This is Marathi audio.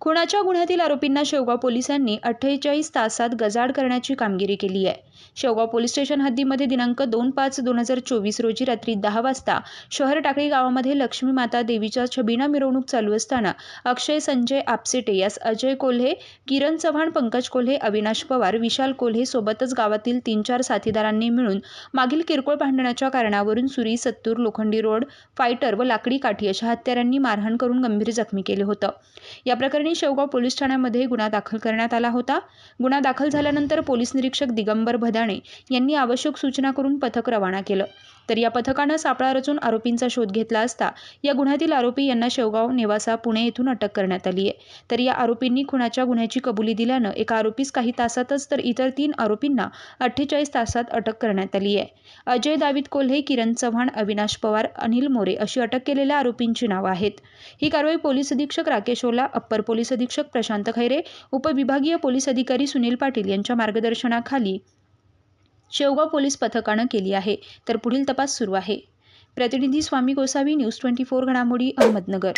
खुनाच्या गुन्ह्यातील आरोपींना शेवगाव पोलिसांनी अठ्ठेचाळीस तासात गजाड करण्याची कामगिरी केली आहे. शेवगाव पोलीस स्टेशन हद्दीमध्ये दिनांक दोन पाच दोन हजार चोवीस रोजी रात्री दहा वाजता शहर टाकळी गावामध्ये लक्ष्मी माता देवीच्या छबिना मिरवणूक चालू असताना अक्षय संजय आपसेटे यास अजय कोल्हे किरण चव्हाण पंकज कोल्हे अविनाश पवार विशाल कोल्हे सोबतच गावातील तीन चार साथीदारांनी मिळून मागील किरकोळ भांडणाच्या कारणावरून सुरी सत्तूर लोखंडी रोड फायटर व लाकडी काठी अशा हत्यारांनी मारहाण करून गंभीर जखमी केले होतं. या प्रकरणी शेवगाव पोलीस ठाण्यामध्ये गुन्हा दाखल करण्यात आला होता. गुन्हा दाखल झाल्यानंतर पोलीस निरीक्षक दिगंबर भदाणे यांनी आवश्यक सूचना करून पथक रवाना केलं. तर या पथकानं सापळा रचून आरोपींचा शोध घेतला असता या गुन्ह्यातील आरोपी यांना शेवगाव नेवासा पुणे येथून अटक करण्यात आली आहे. तर या आरोपींनी खुनाच्या गुन्ह्याची कबुली दिल्यानं एका आरोपीस काही तासातच तर इतर तीन आरोपींना अठ्ठेचाळीस तासात अटक करण्यात आली आहे. अजय दाविद कोल्हे किरण चव्हाण अविनाश पवार अनिल मोरे अशी अटक केलेल्या आरोपींची नावं आहेत. ही कारवाई पोलीस अधीक्षक राकेश ओला अप्पर पोलीस अधीक्षक प्रशांत खैरे उपविभागीय पोलीस अधिकारी सुनील पाटील यांच्या मार्गदर्शनाखाली शेवगाव पोलीस पथकानं केली आहे. तर पुढील तपास सुरू आहे. प्रतिनिधी Swami Gosavi news twenty four घडामोडी अहमदनगर.